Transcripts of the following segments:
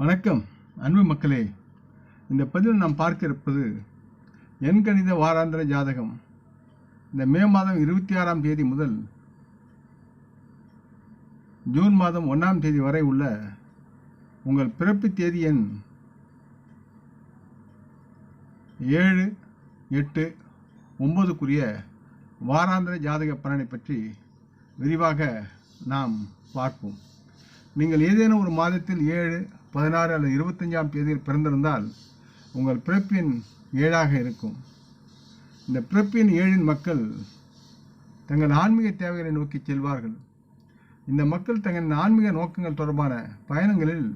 வணக்கம் அன்பு மக்களே. இந்த பதிவில் நாம் பார்க்க இருப்பது எண்கணித வாராந்திர ஜாதகம். இந்த மே மாதம் இருபத்தி ஆறாம் தேதி முதல் ஜூன் மாதம் ஒன்றாம் தேதி வரை உள்ள உங்கள் பிறப்பு தேதி எண் ஏழு எட்டு ஒன்பதுக்குரிய வாராந்திர ஜாதக பலனை பற்றி விரிவாக நாம் பார்ப்போம். நீங்கள் ஏதேனும் ஒரு மாதத்தில் ஏழு பதினாறு அல்லது இருபத்தஞ்சாம் தேதியில் பிறந்திருந்தால் உங்கள் பிறப்பின் ஏழாக இருக்கும். இந்த பிறப்பின் ஏழின் மக்கள் தங்கள் ஆன்மீக தேவைகளை நோக்கி செல்வார்கள். இந்த மக்கள் தங்கள் ஆன்மீக நோக்கங்கள் தொடர்பான பயணங்களில்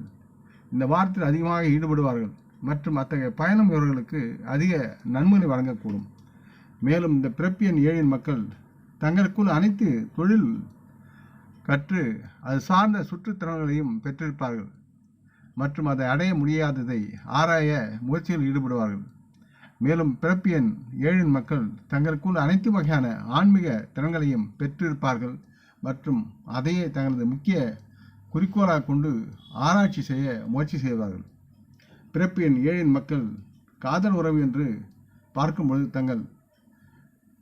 இந்த வாரத்தில் அதிகமாக ஈடுபடுவார்கள். மற்றும் அத்தகைய பயணம் இவர்களுக்கு அதிக நன்மைகளை வழங்கக்கூடும். மேலும் இந்த பிறப்பியன் ஏழின் மக்கள் தங்களுக்குள் அனைத்து தொழில் கற்று அது சார்ந்த சுற்றுத்திறன்களையும் பெற்றிருப்பார்கள். மற்றும் அதை அடைய முடியாததை ஆராய முயற்சியில் ஈடுபடுவார்கள். மேலும் பிறப்பியன் ஏழின் மக்கள் தங்களுக்குள் அனைத்து வகையான ஆன்மீக திறன்களையும் பெற்றிருப்பார்கள் மற்றும் அதையே தங்களது முக்கிய குறிக்கோளாக கொண்டு ஆராய்ச்சி செய்ய முயற்சி செய்வார்கள். பிறப்பியன் ஏழின் மக்கள் காதல் உறவு என்று பார்க்கும்பொழுது தங்கள்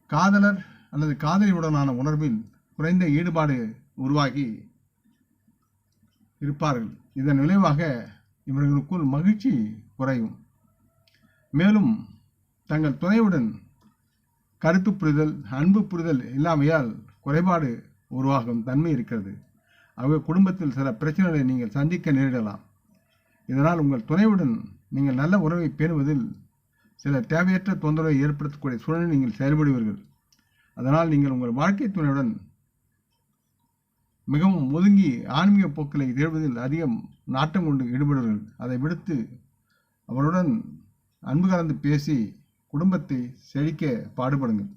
காதலர் அல்லது காதலியுடனான உணர்வில் குறைந்த ஈடுபாடு உருவாகி இருப்பார்கள். இதன் விளைவாக இவர்களுக்குள் மகிழ்ச்சி குறையும். மேலும் தங்கள் துணையுடன் கருத்து புரிதல் அன்பு புரிதல் இல்லாமையால் குறைபாடு உருவாகும் தன்மை இருக்கிறது. ஆகவே குடும்பத்தில் சில பிரச்சனைகளை நீங்கள் சந்திக்க நேரிடலாம். இதனால் உங்கள் துணையுடன் நீங்கள் நல்ல உறவை பேணுவதில் சில தேவையற்ற தொந்தரவை ஏற்படுத்தக்கூடிய சூழலில் நீங்கள் செயல்படுவீர்கள். அதனால் நீங்கள் உங்கள் வாழ்க்கை துணையுடன் மிகவும் ஒதுங்கி ஆன்மீக போக்களை தேடுவதில் அதிகம் நாட்டம் கொண்டு ஈடுபடுவர்கள். அதை விடுத்து அவருடன் அன்பு கலந்து பேசி குடும்பத்தை செழிக்க பாடுபடுங்கள்.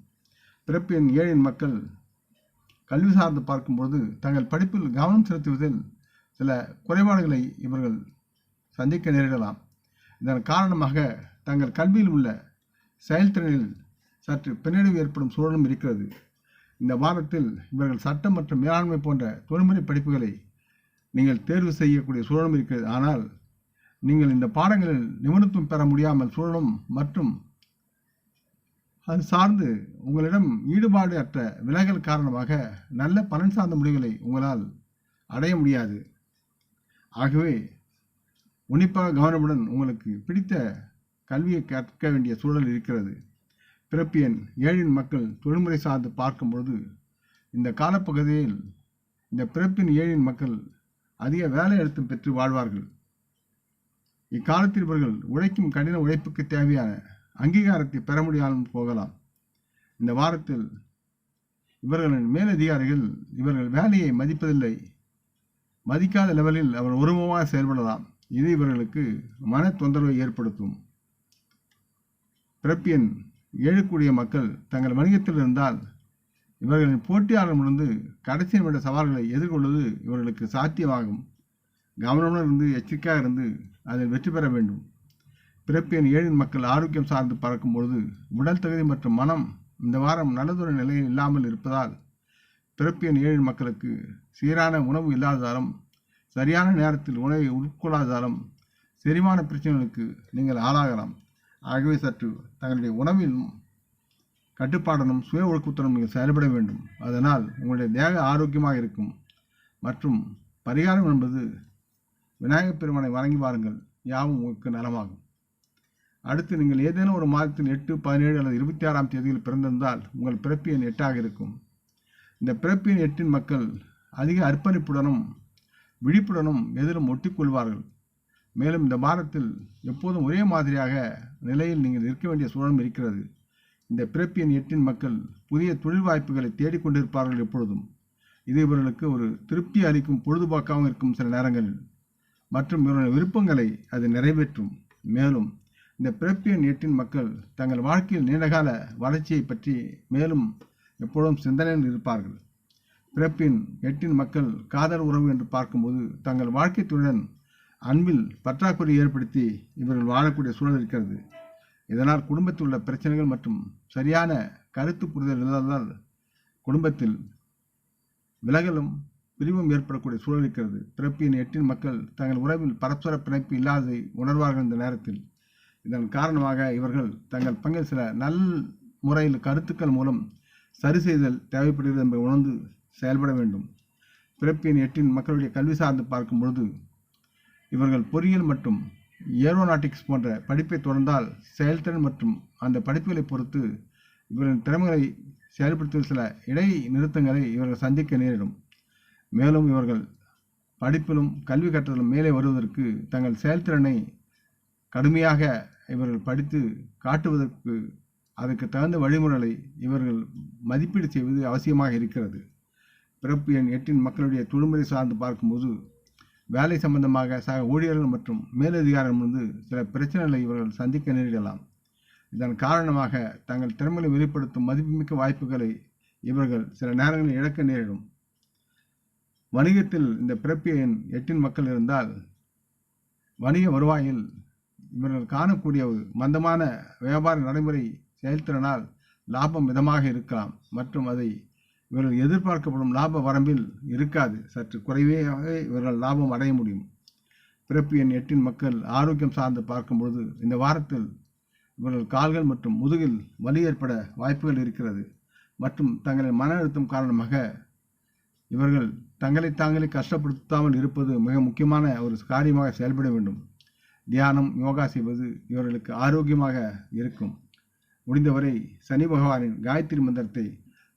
பிறப்பின் ஏழின் மக்கள் கல்வி சார்ந்து பார்க்கும்போது தங்கள் படிப்பில் கவனம் செலுத்துவதில் சில குறைபாடுகளை இவர்கள் சந்திக்க நேரிடலாம். இதன் காரணமாக தங்கள் கல்வியில் உள்ள செயல்திறனில் சற்று பின்னடைவு ஏற்படும் சூழலும் இருக்கிறது. இந்த வாரத்தில் இவர்கள் சட்டம் மற்றும் மேலாண்மை போன்ற தொழில்முறை படிப்புகளை நீங்கள் தேர்வு செய்யக்கூடிய சூழலும் இருக்கிறது. ஆனால் நீங்கள் இந்த பாடங்களில் நிபுணத்துவம் பெற முடியாமல் சூழலும் மற்றும் அது சார்ந்து உங்களிடம் ஈடுபாடு அற்ற விலகல் காரணமாக நல்ல பலன் சார்ந்த முடிவுகளை உங்களால் அடைய முடியாது. ஆகவே உன்னிப்பாக கவனமுடன் உங்களுக்கு பிடித்த கல்வியை கற்க வேண்டிய சூழல் இருக்கிறது. பிறப்பியன் ஏழின் மக்கள் தொழில்முறை சார்ந்து பார்க்கும்பொழுது இந்த காலப்பகுதியில் இந்த பிறப்பின் ஏழின் மக்கள் அதிக வேலை அழுத்தம் பெற்று வாழ்வார்கள். இக்காலத்தில் இவர்கள் உழைக்கும் கடின உழைப்புக்கு தேவையான அங்கீகாரத்தை பெற முடியாமல் போகலாம். இந்த வாரத்தில் இவர்களின் மேலதிகாரிகள் இவர்கள் வேலையை மதிப்பதில்லை. மதிக்காத லெவலில் அவர் உருவமாக செயல்படலாம். இது இவர்களுக்கு மன தொந்தரவை ஏற்படுத்தும். பிறப்பியன் ஏழக்கூடிய மக்கள் தங்கள் வணிகத்தில் இருந்தால் இவர்களின் போட்டியாளர்களிடமிருந்து கடைசி நிமிட சவால்களை எதிர்கொள்வது இவர்களுக்கு சாத்தியமாகும். கவனமுடன் இருந்து எச்சரிக்கையாக இருந்து அதில் வெற்றி பெற வேண்டும். பிறப்பின் ஏழின் மக்கள் ஆரோக்கியம் சார்ந்து பறக்கும் பொழுது உடல் தகுதி மற்றும் மனம் இந்த வாரம் நல்லதொரு நிலையில் இல்லாமல் இருப்பதால் பிறப்பியன் ஏழின் மக்களுக்கு சீரான உணவு இல்லாததாலும் சரியான நேரத்தில் உணவை உட்கொள்ளாததாலும் செரிமான பிரச்சனைகளுக்கு நீங்கள் ஆளாகலாம். ஆகவே சற்று தங்களுடைய உணவிலும் கட்டுப்பாடனும் சுய ஒழுக்கத்துடன் நீங்கள் செயல்பட வேண்டும். அதனால் உங்களுடைய தேக ஆரோக்கியமாக இருக்கும். மற்றும் பரிகாரம் என்பது விநாயகப் பெருமானை வணங்கி வாருங்கள். யாவும் உங்களுக்கு நலமாகும். அடுத்து நீங்கள் ஏதேனும் ஒரு மாதத்தில் எட்டு பதினேழு அல்லது இருபத்தி ஆறாம் தேதியில் பிறந்திருந்தால் உங்கள் பிறப்பு எண் எட்டாக இருக்கும். இந்த பிறப்பு எண் எட்டின் மக்கள் அதிக அர்ப்பணிப்புடனும் விழிப்புடனும் எதிரும் ஒட்டிக்கொள்வார்கள். மேலும் இந்த வாரத்தில் எப்போதும் ஒரே மாதிரியாக நிலையில் நீங்கள் இருக்க வேண்டிய சூழலும் இருக்கிறது. இந்த பிறப்பியன் எட்டின் மக்கள் புதிய தொழில் வாய்ப்புகளை தேடிக்கொண்டிருப்பார்கள் எப்பொழுதும். இது இவர்களுக்கு ஒரு திருப்தி அளிக்கும் பொழுதுபோக்காகவும் இருக்கும் சில நேரங்களில். மற்றும் இவருடைய விருப்பங்களை அது நிறைவேற்றும். மேலும் இந்த பிறப்பியன் எட்டின் மக்கள் தங்கள் வாழ்க்கையில் நீண்டகால வளர்ச்சியை பற்றி மேலும் எப்பொழுதும் சிந்தனையில் இருப்பார்கள். பிறப்பின் எட்டின் மக்கள் காதல் உறவு என்று பார்க்கும்போது தங்கள் வாழ்க்கை துணையுடன் அன்பில் பற்றாக்குறை ஏற்படுத்தி இவர்கள் வாழக்கூடிய சூழல் இருக்கிறது. இதனால் குடும்பத்தில் உள்ள பிரச்சனைகள் மற்றும் சரியான கருத்து புரிதல் இல்லாததால் குடும்பத்தில் விலகலும் பிரிவும் ஏற்படக்கூடிய சூழல் இருக்கிறது. பிறப்பின் எட்டின் மக்கள் தங்கள் உறவில் பரஸ்பர பிணைப்பு இல்லாததை உணர்வார்கள் இந்த நேரத்தில். இதன் காரணமாக இவர்கள் தங்கள் பங்கில் சில நல் முறையில் கருத்துக்கள் மூலம் சரி செய்தல் தேவைப்படுகிறது என்பதை உணர்ந்து செயல்பட வேண்டும். பிறப்பின் எட்டின் மக்களுடைய கல்வி சார்ந்து பார்க்கும் பொழுது இவர்கள் பொறியியல் மற்றும் ஏரோநாட்டிக்ஸ் போன்ற படிப்பை தொடர்ந்தால் செயல்திறன் மற்றும் அந்த படிப்புகளை பொறுத்து இவர்களின் திறமைகளை செயல்படுத்தும் சில இடை நிறுத்தங்களை இவர்கள் சந்திக்க நேரிடும். மேலும் இவர்கள் படிப்பிலும் கல்வி கற்றதிலும் மேலே வருவதற்கு தங்கள் செயல்திறனை கடுமையாக இவர்கள் படித்து காட்டுவதற்கு அதற்கு தகுந்த வழிமுறைகளை இவர்கள் மதிப்பீடு செய்வது அவசியமாக இருக்கிறது. பிறப்பு எண் எட்டின் மக்களுடைய தொழில்முறை சார்ந்து பார்க்கும்போது வேலை சம்பந்தமாக சக ஊழியர்கள் மற்றும் மேலதிகாரிகள் வந்து சில பிரச்சனைகளை இவர்கள் சந்திக்க நேரிடலாம். இதன் காரணமாக தங்கள் திறமைகளை வெளிப்படுத்தும் மதிப்புமிக்க வாய்ப்புகளை இவர்கள் சில நேரங்களில் இழக்க நேரிடும். வணிகத்தில் இந்த பிறப்பிய எண் எட்டின் மக்கள் இருந்தால் வணிக வருவாயில் இவர்கள் காணக்கூடிய ஒரு மந்தமான வியாபார நடைமுறை செயல்திறனால் லாபம் மிதமாக இருக்கலாம் மற்றும் அதை இவர்கள் எதிர்பார்க்கப்படும் லாப வரம்பில் இருக்காது. சற்று குறைவாக இவர்கள் லாபம் அடைய முடியும். பிறப்பு எண் எட்டின் மக்கள் ஆரோக்கியம் சார்ந்து பார்க்கும்பொழுது இந்த வாரத்தில் இவர்கள் கால்கள் மற்றும் முதுகில் வலி ஏற்பட வாய்ப்புகள் இருக்கிறது. மற்றும் தங்களின் மன அழுத்தம் காரணமாக இவர்கள் தங்களை தாங்களே கஷ்டப்படுத்தாமல் இருப்பது மிக முக்கியமான ஒரு காரியமாக செயல்பட வேண்டும். தியானம் யோகா செய்வது இவர்களுக்கு ஆரோக்கியமாக இருக்கும். முடிந்தவரை சனி பகவானின் காயத்ரி மந்திரத்தை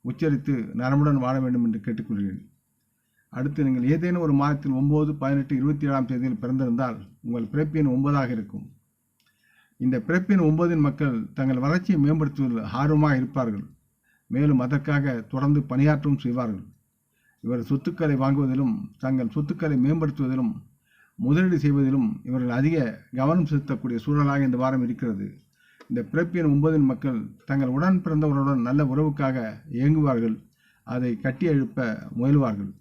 உச்சரித்து நரமுடன் வாழ வேண்டும் என்று கேட்டுக்கொள்கிறேன். அடுத்து நீங்கள் ஏதேனும் ஒரு மாதத்தில் ஒம்பது பதினெட்டு இருபத்தி ஏழாம் தேதியில் பிறந்திருந்தால் உங்கள் பிறப்பின் ஒன்பதாக இருக்கும். இந்த பிறப்பின் ஒன்பதின் மக்கள் தங்கள் வளர்ச்சியை மேம்படுத்துவதில் ஆர்வமாக இருப்பார்கள். மேலும் அதற்காக தொடர்ந்து பணியாற்றவும் செய்வார்கள். இவர் சொத்துக்களை வாங்குவதிலும் தங்கள் சொத்துக்களை மேம்படுத்துவதிலும் முதலீடு செய்வதிலும் இவர்கள் அதிக கவனம் செலுத்தக்கூடிய சூழலாக இந்த வாரம் இருக்கிறது. இந்த பிறப்பின் ஒன்பதின் மக்கள் தங்கள் உடன் பிறந்தவர்களுடன் நல்ல உறவுக்காக இயங்குவார்கள் அதை கட்டி எழுப்ப முயல்வார்கள்.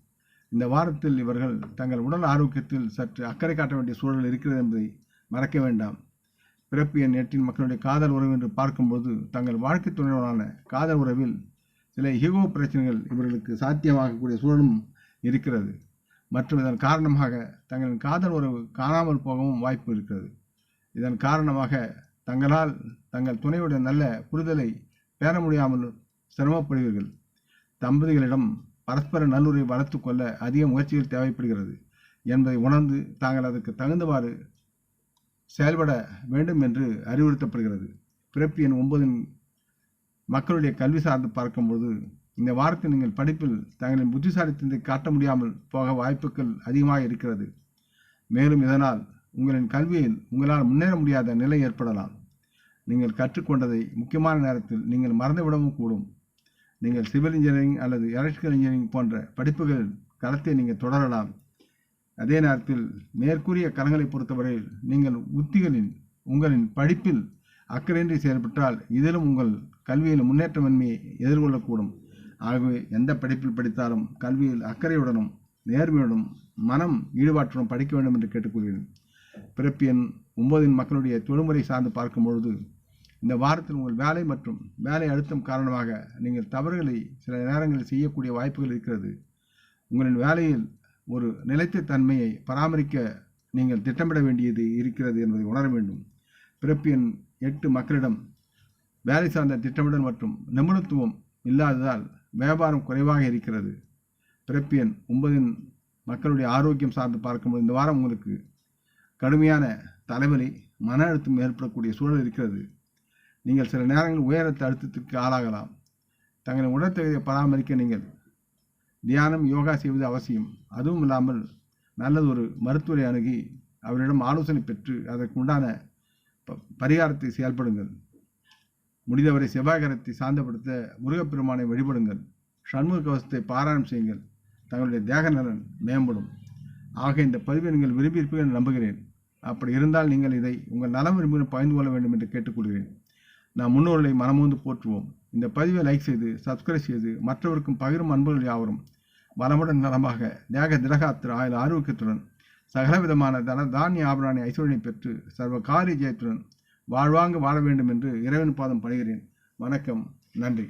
இந்த வாரத்தில் இவர்கள் தங்கள் உடல் ஆரோக்கியத்தில் சற்று அக்கறை காட்ட வேண்டிய சூழல் இருக்கிறது என்பதை மறக்க வேண்டாம். பிறப்பு எட்டின் மக்களுடைய காதல் உறவு என்று பார்க்கும்போது தங்கள் வாழ்க்கை துணையுடனான காதல் உறவில் சில ஹிகோ பிரச்சனைகள் இவர்களுக்கு சாத்தியமாகக்கூடிய சூழலும் இருக்கிறது. மற்றும் இதன் காரணமாக தங்களின் காதல் உறவு காணாமல் போகவும் வாய்ப்பு இருக்கிறது. இதன் காரணமாக தங்களால் தங்கள் துணையுடைய நல்ல புரிதலை பெற முடியாமல் சிரமப்படுவீர்கள். தம்பதிகளிடம் பரஸ்பர நல்லுறை வளர்த்து கொள்ள அதிக முயற்சிகள் தேவைப்படுகிறது. என்பதை உணர்ந்து தாங்கள் அதற்கு தகுந்தவாறு செயல்பட வேண்டும் என்று அறிவுறுத்தப்படுகிறது. பிறப்பு எண் ஒன்பதின் மக்களுடைய கல்வி சார்ந்து பார்க்கும்போது இந்த வாரத்தில் நீங்கள் படிப்பில் தங்களின் புத்திசாலித்தனத்தை காட்ட முடியாமல் போக வாய்ப்புகள் அதிகமாக இருக்கிறது. மேலும் இதனால் உங்களின் கல்வியில் உங்களால் முன்னேற முடியாத நிலை ஏற்படலாம். நீங்கள் கற்றுக்கொண்டதை முக்கியமான நேரத்தில் நீங்கள் மறந்துவிடவும் கூடும். நீங்கள் சிவில் இன்ஜினியரிங் அல்லது எலக்ட்ரிக்கல் இன்ஜினியரிங் போன்ற படிப்புகளில் களத்தை நீங்கள் தொடரலாம். அதே நேரத்தில் மேற்கூறிய களங்களை பொறுத்தவரையில் நீங்கள் உத்திகளின் உங்களின் படிப்பில் அக்கறையின்றி செயல்பட்டால் இதிலும் உங்கள் கல்வியில் முன்னேற்றமின்மையை எதிர்கொள்ளக்கூடும். ஆகவே எந்த படிப்பில் படித்தாலும் கல்வியில் அக்கறையுடனும் நேர்மையுடனும் மனம் ஈடுபாட்டுடன் படிக்க வேண்டும் என்று கேட்டுக்கொள்கிறேன். பிறப்பு எண் ஒன்பதின் மக்களுடைய தொழில்முறை சார்ந்து பார்க்கும் பொழுது இந்த வாரத்தில் உங்கள் வேலை மற்றும் வேலை அழுத்தம் காரணமாக நீங்கள் தவறுகளை சில நேரங்களில் செய்யக்கூடிய வாய்ப்புகள் இருக்கிறது. உங்களின் வேலையில் ஒரு நிலைத்த தன்மையை பராமரிக்க நீங்கள் திட்டமிட வேண்டியது இருக்கிறது என்பதை உணர வேண்டும். பிறப்பு எண் எட்டு மக்களிடம் வேலை சார்ந்த திட்டமிடல் மற்றும் நிபுணத்துவம் இல்லாததால் வியாபாரம் குறைவாக இருக்கிறது. பிறப்பு எண் ஒன்பதின் மக்களுடைய ஆரோக்கியம் சார்ந்து பார்க்கும்போது இந்த வாரம் உங்களுக்கு கடுமையான தலைவலி மன அழுத்தம் ஏற்படக்கூடிய சூழல் இருக்கிறது. நீங்கள் சில நேரங்களில் உயர் அழுத்தத்திற்கு அழுத்தத்துக்கு ஆளாகலாம். தங்களின் உடற்தகுதியை பராமரிக்க நீங்கள். தியானம் யோகா செய்வது அவசியம். அதுவும் இல்லாமல் நல்லது ஒரு மருத்துவரை அணுகி அவரிடம் ஆலோசனை பெற்று அதற்கு உண்டான ப- பரிகாரத்தை செயல்படுங்கள். முடிந்தவரை செவ்வாய்கரத்தை சாந்தப்படுத்த முருகப்பெருமானை வழிபடுங்கள். சண்முக கவசத்தை பாராயணம் செய்யுங்கள். தங்களுடைய தேக நலன் மேம்படும். ஆக இந்த பதிவை நீங்கள் விரும்பியிருப்பீர்கள் நம்புகிறேன். அப்படி இருந்தால் நீங்கள் இதை உங்கள் நலம் விரும்பிகள் பகிர்ந்து கொள்ள வேண்டும் என்று கேட்டுக்கொள்கிறேன். நாம் முன்னோர்களை மனமோந்து போற்றுவோம். இந்த பதிவை லைக் செய்து சப்ஸ்கிரைப் செய்து மற்றவருக்கும் பகிரும் அன்புகள் யாவரும். வளமுடன் நலமாக தேக திரகாத்திர ஆயுள் ஆரோக்கியத்துடன் சகலவிதமான தன தானிய ஆபராணி ஐஸ்வர்யனை பெற்று சர்வ காரிய ஜெயத்துடன் வாழ்வாங்க வாழ வேண்டும் என்று இறைவன் பாதம் பணிகிறேன். வணக்கம் நன்றி.